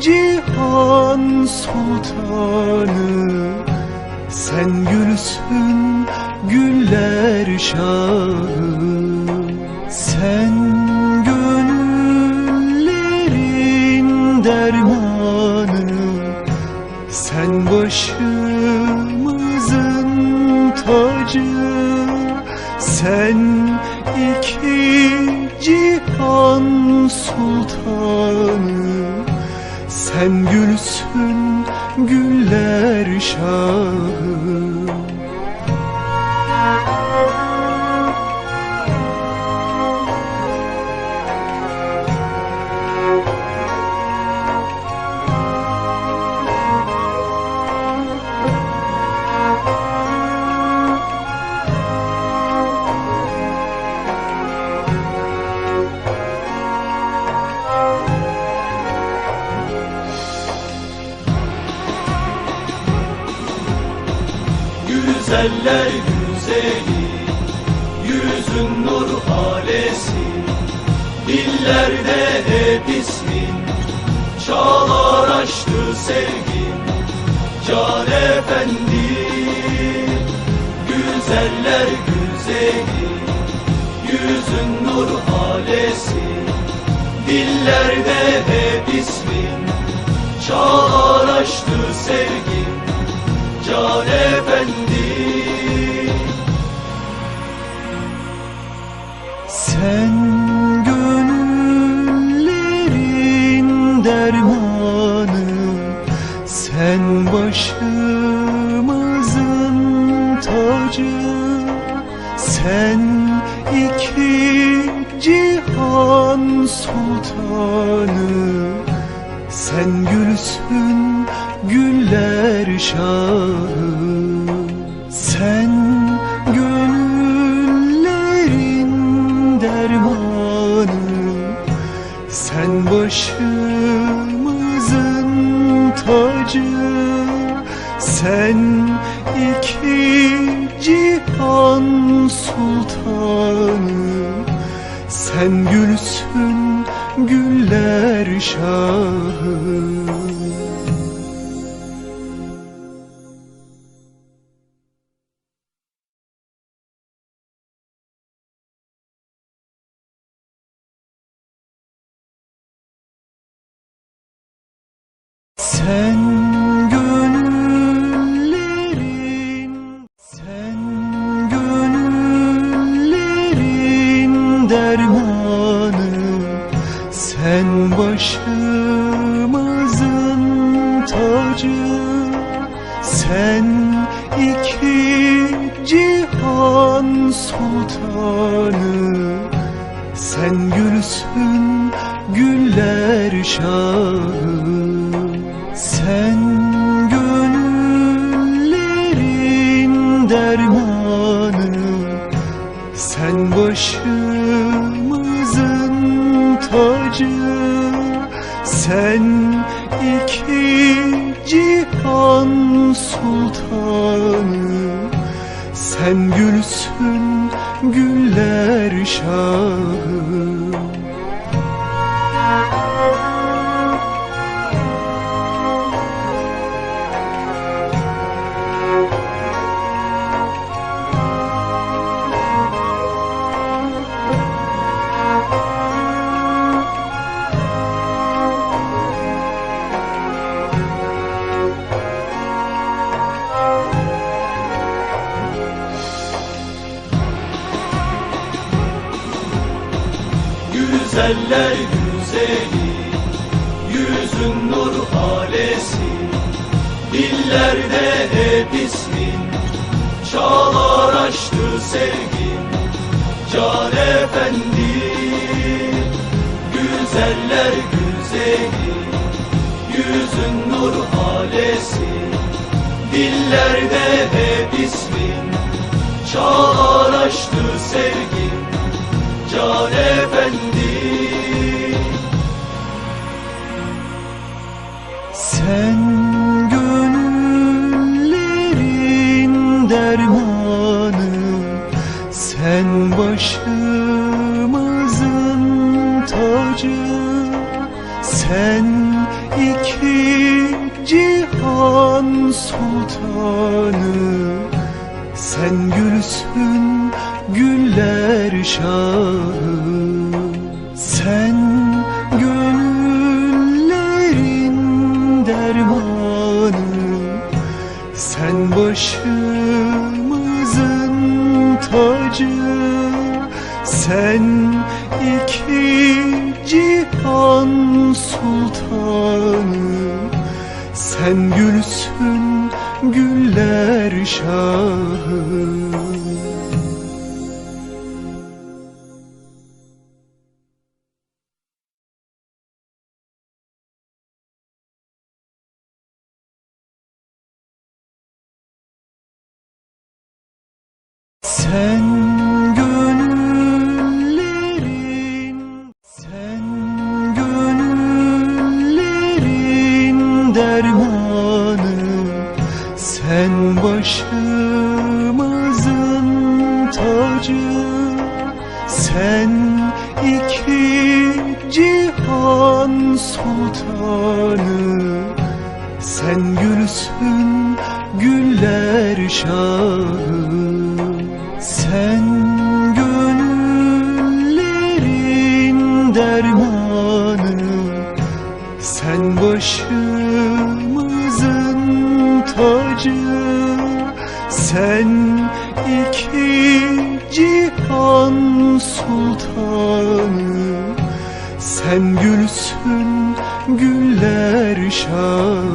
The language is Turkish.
cihan sultanı Sen gülsün güller şahı Sen cihan sultanı Sen gülsün güller şahı Güzeller güzeli Yüzün nur halesi Dillerde hep ismin Çağlar açtı sevgin Can efendi Güzeller güzeli Yüzün nur halesi Dillerde hep ismin Çağlar açtı sevgin Can efendi. Sen gönüllerin dermanı Sen başımızın tacı Sen iki cihan sultanı Sen gülsün güller şahı Sen gönüllerin dermanı. Sen başımızın tacı Sen iki cihan sultanı. Sen gülsün güller şahı Sen gönüllerin Sen gönüllerin dermanı. Sen başımızın tacı. Sen iki cihan sultanı. Sen gülsün güller şahı Sen gönüllerin dermanı Sen başımızın tacı Sen iki cihan sultanı Sen gülsün güller şahı Güzeller güzeli Yüzün nur halesi Dillerde hep ismin Çağlar açtı sevgin Can efendi Güzeller güzeli Yüzün nur halesi Dillerde hep ismin Çağlar açtı sevgin Can efendi. Sen gönüllerin dermanı Sen başımızın tacı Sen iki cihan sultanı Sen gülsün güller şahı. Sen gönüllerin dermanı. Sen başımızın tacı. Sen iki cihan sultanı. Sen gülsün güller şahı Sen gönüllerin Sen gönüllerin dermanı. Sen başımızın tacı. Sen iki cihan sultanı. Sen gülsün güller şahı Sen gönüllerin dermanı Sen başımızın tacı Sen iki cihan sultanı sen gülsün güller şahı